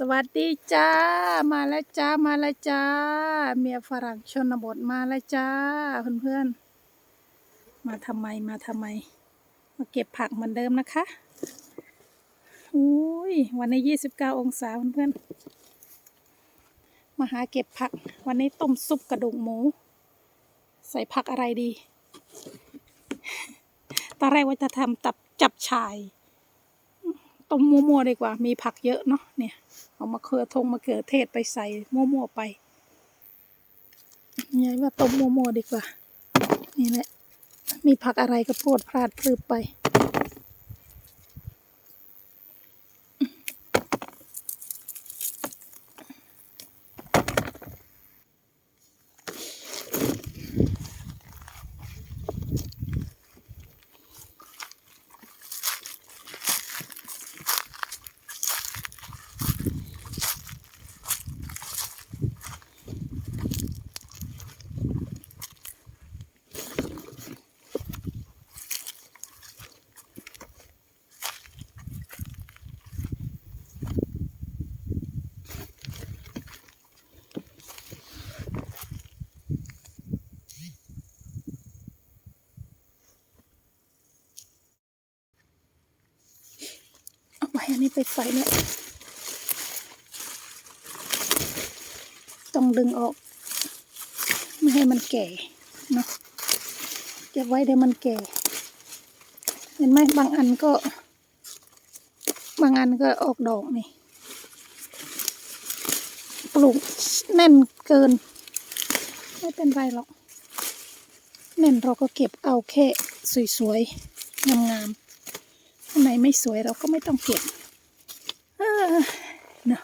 สวัสดีจ้า มาแล้วจ้า มาแล้วจ้า เมียฝรั่งชนบทมาแล้วจ้าเพื่อนๆ มาทำไมมาทำไม มาเก็บผักเหมือนเดิมนะคะอุ้ยวันนี้ยี่สิบเก้าองศาเพื่อนๆ มาหาเก็บผัก วันนี้ต้มซุปกระดูกหมู ใส่ผักอะไรดี ตอนแรกว่าจะทำตับจับชาย ต้มมั่วๆดีกว่า มีผักเยอะเนาะเนี่ย เอามาเขือทงมาเขือเทศไปใส่มั่วๆไปยายว่าต้มมั่วๆดีกว่า นี่แหละ มีผักอะไรก็โพดพลาดพลืบไป อาไว้อันนี้ไปใส่เนี่ยต้องดึงออก ไม่ให้มันแก่เนาะเก็บไว้เดี๋ยวมันแก่ เห็นไหมบางอันก็ บางอันก็ออกดอกนี่ ปลูกแน่นเกิน ไม่เป็นไรหรอกแน่นเราก็เก็บเอาแค่สวยๆงามๆ ไม่สวยเราก็ไม่ต้องเก็บเออเนะ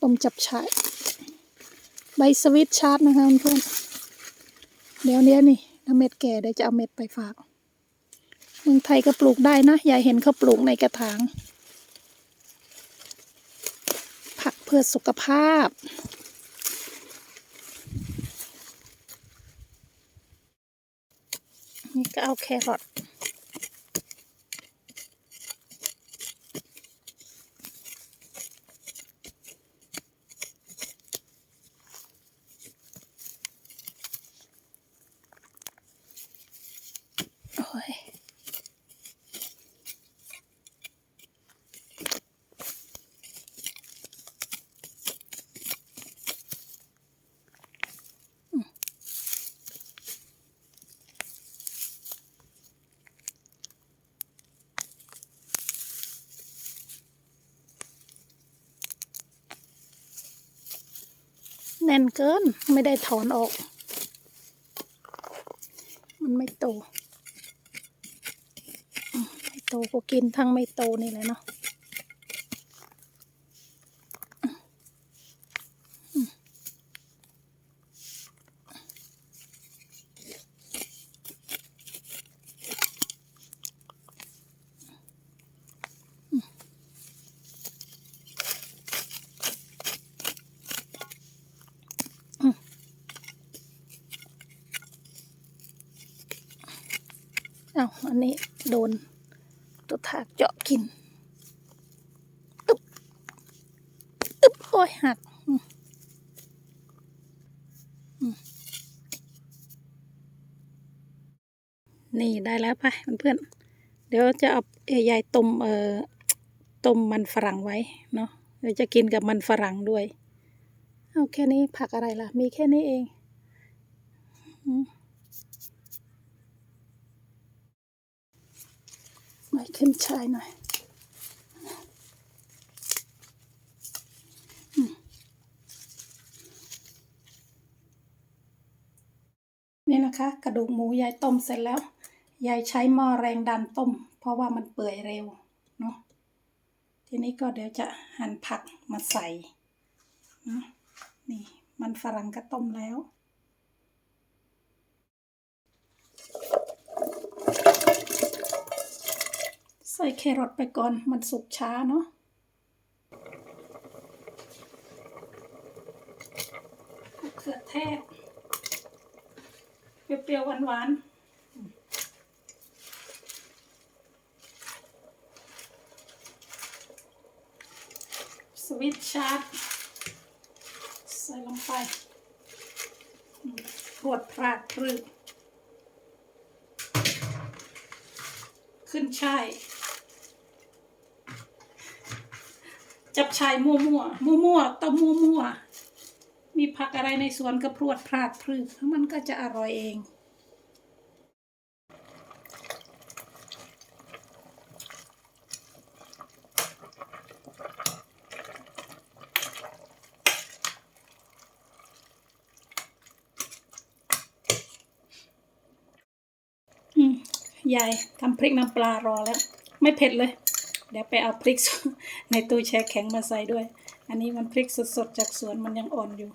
ต้มจับฉ่ายใบสวิตชาร์ตนะคะเพื่อนเดี๋ยวเนี้ยนี่ถ้าเม็ดแก่เดี๋ยวจะเอาเม็ดไปฝากเมืองไทยก็ปลูกได้นะยายเห็นเขาปลูกในกระถาง ผักเพื่อสุขภาพ นี่ก็เอาแครอท แน่นเกิน ไม่ได้ถอนออก มันไม่โต ไม่โตก็กินทั้งไม่โตนี่แหละเนาะ อันนี้โดนตัวถากเจาะกินตึ๊บตึ๊บโอ้ยหักนี่ได้แล้วไปเพื่อนเดี๋ยวจะเอาเอยายต้มเอ่อต้มมันฝรั่งไว้เนาะเดี๋ยวจะกินกับมันฝรั่งด้วย เอาแค่นี้ผักอะไรล่ะ มีแค่นี้เอง อืม หน่อยขึ้นชายหน่อยนี่นะคะ กระดูกหมูยายต้มเสร็จแล้ว ยายใช้หม้อแรงดันต้ม เพราะว่ามันเปื่อยเร็วเนาะทีนี้ก็เดี๋ยวจะหั่นผักมาใส่นะนี่มันฝรั่งก็ต้มแล้ว ใส่แครอทไปก่อนมันสุกช้าเนาะเกลือแทบเปรี้ยวๆหวานๆสวิตชาร์ดใส่ลงไปปวดพลาดครึกขึ้นช่าย จับชายมั่วมั่วมั่วมั่วๆต้มมั่วมั่วๆมีผักอะไรในสวนก็พรวดพลาดพรึกมันก็จะอร่อยเองอืมยายทำพริกน้ำปลารอแล้ว ไม่เผ็ดเลย เดี๋ยวไปเอาพริกในตู้แช่แข็งมาใส่ด้วย อันนี้มันพริกสดๆจากสวนมันยังอ่อนอยู่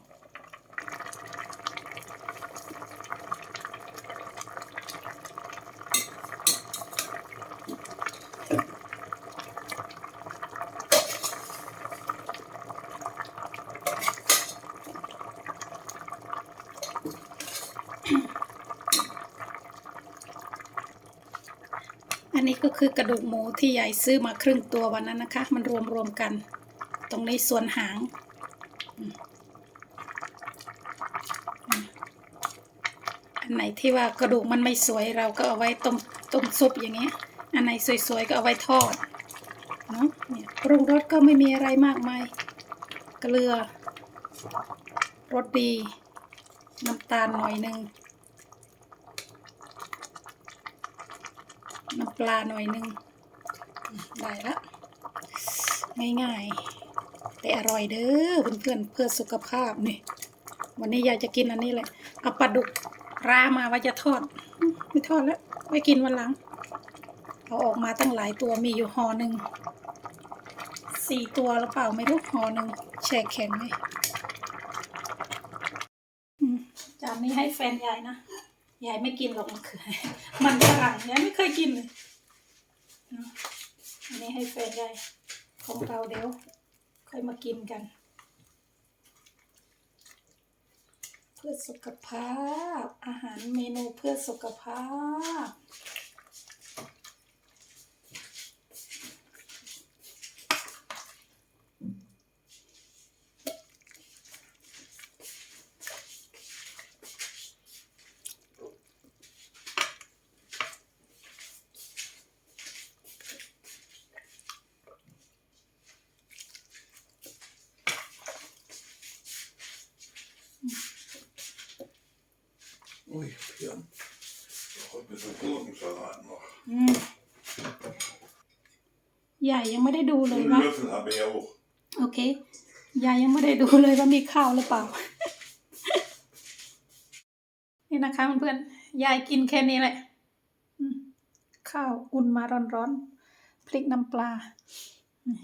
อันนี้ก็คือก ระดูกหมูที่ยายซื้อมาครึ่งตัววันนั้นนะคะ มันรวมรวมกัน ตรงในส่วนหาง อันไหนที่ว่ากระดูกมันไม่สวยเราก็เอาไว้ต้มต้มซุปอย่างเงี้ย อันไหนสวยๆก็เอาไว้ทอดเนาะเนี่ยปรุงรสก็ไม่มีอะไรมากมายเกลือรสดี น้ำตาลหน่อยหนึ่ง น้ำปลาหน่อยหนึง ได้ละง่ายๆ แต่อร่อยเด้อเพื่อนๆเพื่อสุขภาพนี่ วันนี้อยากจะกินอันนี้แหละเอาปลาดุกรามาว่าจะทอด ไม่ทอดแล้วไว้กินวันหลังเอาออกมาตั้งหลายตัวมีอยู่ห่อหนึ่งสี่ตัวหรือเปล่าไม่รู้ห่อหนึ่งแช่แข็งไหมอืมจานนี้ให้แฟนยายนะ ยายไม่กินหรอกมันคือมันฝรั่งยายไม่เคยกินเลยอะอันนี้ให้แฟนยายของเราเดี๋ยวค่อยมากินกัน เพื่อสุขภาพ อาหารเมนูเพื่อสุขภาพ ยายยังไม่ได้ดูเลยว่า En Löffel habe ich auch. โอเค ยายยังไม่ได้ดูเลยว่ามีข้าวหรือเปล่า นี่นะคะเพื่อนๆยายกินแค่นี้แหละอืมข้าวอุ่นมาร้อนๆ พริกน้ำปลาอืม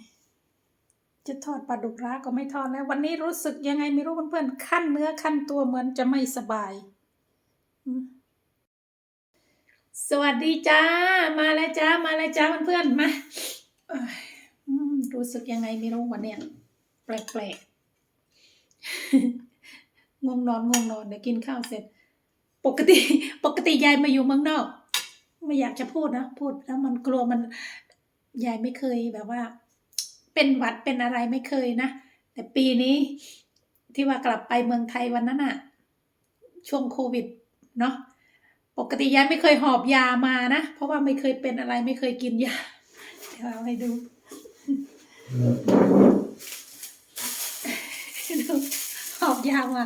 จะทอดปลาดุกร้าก็ไม่ทอดแล้ว วันนี้รู้สึกยังไงไม่รู้เพื่อนๆขั้นเนื้อขั้นตัวเหมือนจะไม่สบายอืมสวัสดีจ้า มาแล้วจ้า มาแล้วจ้าเพื่อนๆมาเอ้ยอืม รู้สึกยังไงไม่รู้วันเนี้ยแปลกๆง่วงนอนง่วงนอนเดี๋ยวกินข้าวเสร็จ ปกติ ปกติยายมาอยู่เมืองนอก ไม่อยากจะพูดนะพูดแล้วมันกลัวมันยายไม่เคยแบบว่า เป็นหวัดเป็นอะไรไม่เคยนะแต่ปีนี้ที่ว่ากลับไปเมืองไทยวันนั้นอะช่วงโควิดเนาะปกติยายไม่เคยหอบยามานะ เพราะว่าไม่เคยเป็นอะไรไม่เคยกินยา เดี๋ยวเอาให้ดูดูหอบยาวมา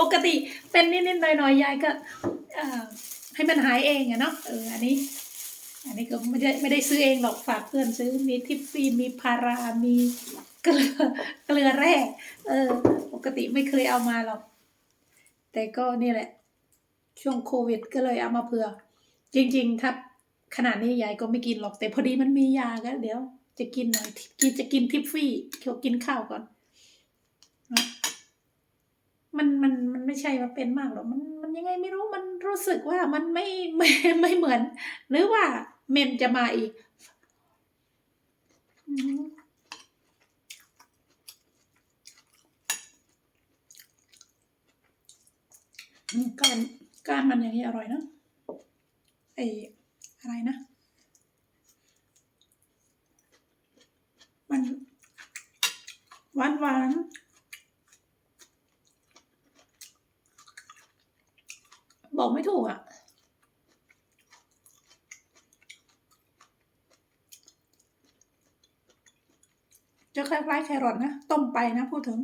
ปกติเป็นนิดๆหน่อยๆยายก็ให้มันหายเองอะเนาะเอออันนี้ อันนี้ก็ไม่ได้ไม่ได้ซื้อเองหรอกฝากเพื่อนซื้อมีทิฟฟี่มีพารามีเกลือเกลือแร่เออ ปกติไม่เคยเอามาหรอก แต่ก็นี่แหละ ช่วงโควิดก็เลยเอามาเผื่อ จริง ๆ ถ้า ขนาดนี้ยายก็ไม่กินหรอกแต่พอดีมันมียาก็เดี๋ยว จะกินหน่อยกินจะกินทิฟฟี่เคียวกินข้าวก่อนมันมันมันไม่ใช่ว่าเป็นมากหรอกมันมันยังไงไม่รู้มันรู้สึกว่ามันไม่ไม่ไม่เหมือน หรือว่าเมนจะมาอีกก้านก้านมันอย่างนี้อร่อยนะไอ อะไรนะ มันหวานหวานบอกไม่ถูกอะ จะคล้ายๆแครอทนะ ต้มไปนะพูดถึง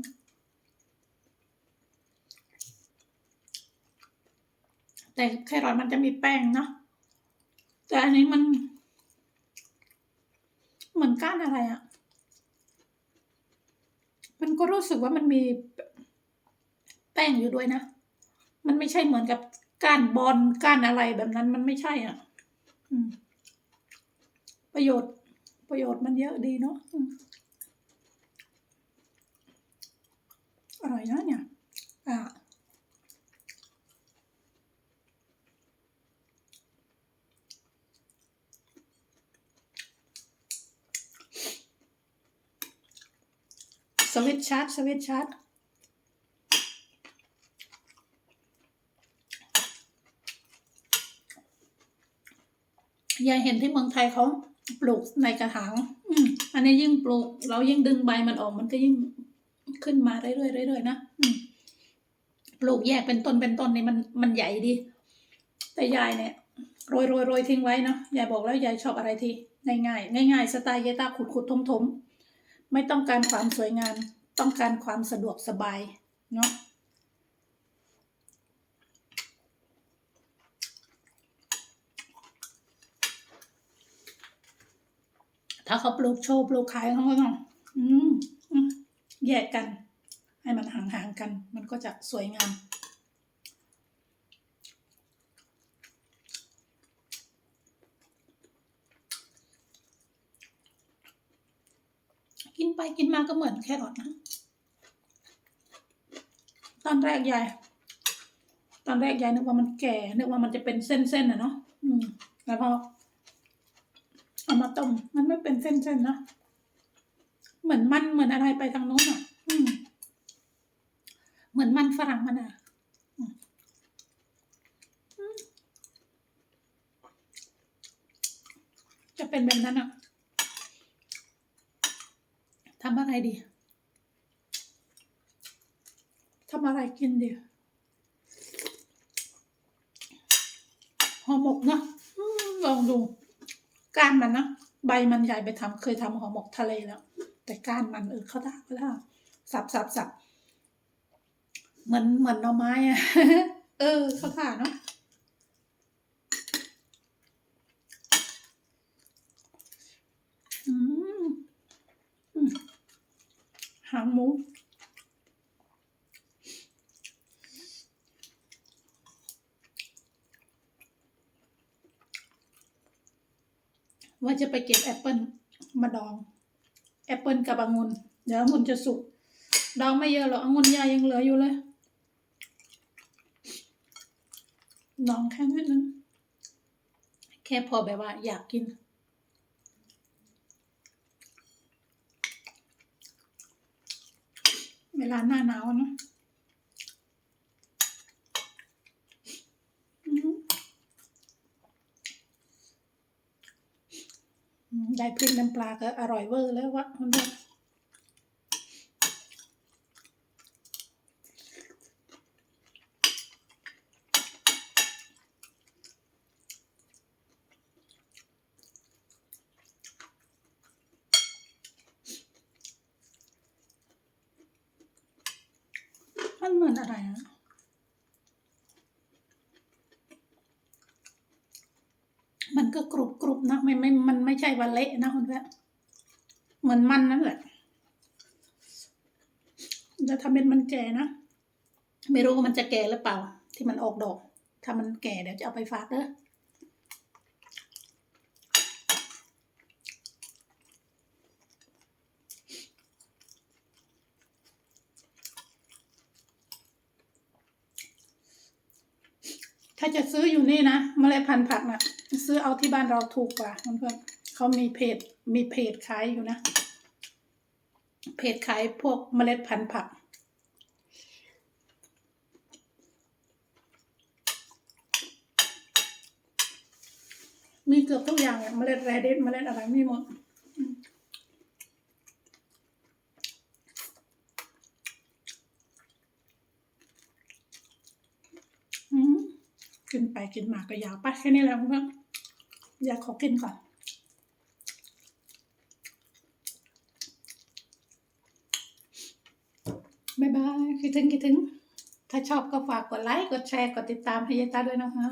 แต่แครอทมันจะมีแป้งเนาะ แต่อันนี้มัน เหมือนก้านอะไรอะ่ะ มันก็รู้สึกว่ามันมีแป้งอยู่ด้วยนะ มันไม่ใช่เหมือนกับก้านบอลก้านอะไรแบบนั้นมันไม่ใช่อะประโยชน์ประโยชน์มันเยอะดีเนาะอืมอร่อยนะเนี่ย อ่า ส วิตช์ชาร์จสวิตช์ชาร์จยายเห็นที่เมืองไทยเขาปลูกในกระถางอืมอันนี้ยิ่งปลูก เรายิ่งดึงใบมันออกมันก็ยิ่งขึ้นมาเรื่อยๆเรื่อยๆนะอืปลูกแยกเป็นต้นเป็นต้นนี่มันมันใหญ่ดี แต่ยายเนี่ยโรยโรยโรยทิ้งไว้เนาะยายบอกแล้วยายชอบอะไรที่ง่ายๆง่ายๆสไตล์ยายตาขุดขุดทมทมๆ ไม่ต้องการความสวยงาม ต้องการความสะดวกสบาย เนาะถ้าเขาปลูกโชว์ปลูกขายเขาก็ต้องแยกกัน ให้มันห่างๆกัน มันก็จะสวยงาม กิน ไปกินมาก็เหมือนแครอทนะ ตอนแรกยาย ตอนแรกยายนึกว่ามันแก่ นึกว่ามันจะเป็นเส้นๆนะเนาะอืมแล้วพอเอามาต้มมันไม่เป็นเส้นๆนะ เหมือนมันเหมือนอะไรไปทางโน้นอะ อืม เหมือนมันฝรั่งมันอะจะเป็นแบบนั้นอะ ทำอะไรดีทำอะไรกินดีห่อหมกนะลองดู ก้านมันนะ ใบมันใหญ่ไปทำเคยทำห่อหมกทะเลแล้ว แต่ก้านมันเออเขาได้เขาได้สับสับสับเหมือนเหมือนหน่อไม้อะเออเขาท่าเนาะอืมอืม หางหมูว่าจะไปเก็บแอปเปิลมาดอง แอปเปิลกับองุ่นเดี๋ยวองุ่นจะสุก ดองไม่เยอะหรอกองุ่นยายยังเหลืออยู่เลยดองแค่นิดนึงแค่พอแบบว่าอยากกิน เวลาหน้าหนาวเนาะได้พริกน้ำปลาก็อร่อยเวอร์แล้ววะคุณผู้ เหมือนอะไรอะมันก็กรุบกรุบนะไม่ไม่มันไม่ใช่วันเละนะคุณแม่เหมือนมันนั่นแหละจะทำเป็นมันแก่นะ ไม่รู้ว่ามันจะแก่หรือเปล่า ที่มันออกดอก ถ้ามันแก่เดี๋ยวจะเอาไปฝากเด้อถ้าจะซื้ออยู่นี่นะเมล็ดพันธุ์ผักนะซื้อเอาที่บ้านเราถูกกว่าเพื่อนๆเขามีเพจมีเพจขายอยู่นะ เพจขายพวกเมล็ดพันธุ์ผักมีเกือบทุกอย่างอะเมล็ดแรเดิสเมล็ดอะไรมีหมดอืม กิ นไปกินมาก็ยาวไปแค่นี้แล้วเพื่อนอยากขอกินก่อนบ๊ายบายคิดถึงคิดถึง ถ้าชอบก็ฝากกดไลค์ กดแชร์ กดติดตามให้ยายตาด้วยนะคะ